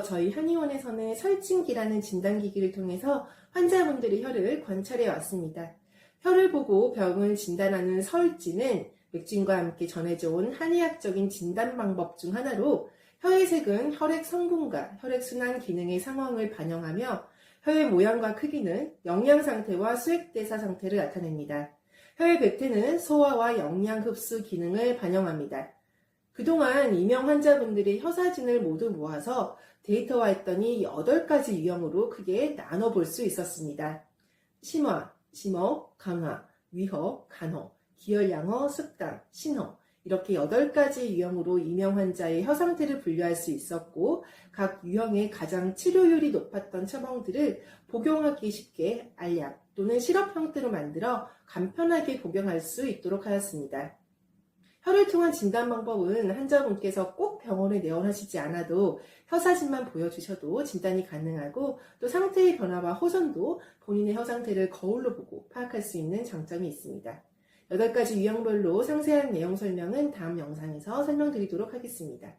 저희 한의원에서는 설진기라는 진단기기를 통해서 환자분들의 혈을 관찰해 왔습니다. 혈을 보고 병을 진단하는 설진은 맥진과 함께 전해져 온 한의학적인 진단 방법 중 하나로 혀의 색은 혈액 성분과 혈액순환 기능의 상황을 반영하며 혀의 모양과 크기는 영양 상태와 수액대사 상태를 나타냅니다. 혀의 배태는 소화와 영양 흡수 기능을 반영합니다. 그동안 이명 환자분들의 혀사진을 모두 모아서 데이터화했더니 8가지 유형으로 크게 나눠볼 수 있었습니다. 심화, 심어, 강화, 위허, 간허, 기혈양허, 습당, 신허 이렇게 8가지 유형으로 이명 환자의 혀 상태를 분류할 수 있었고 각 유형의 가장 치료율이 높았던 처방들을 복용하기 쉽게 알약 또는 시럽 형태로 만들어 간편하게 복용할 수 있도록 하였습니다. 혀를 통한 진단 방법은 환자분께서 꼭 병원에 내원하시지 않아도 혀 사진만 보여주셔도 진단이 가능하고 또 상태의 변화와 호전도 본인의 혀 상태를 거울로 보고 파악할 수 있는 장점이 있습니다. 8가지 유형별로 상세한 내용 설명은 다음 영상에서 설명드리도록 하겠습니다.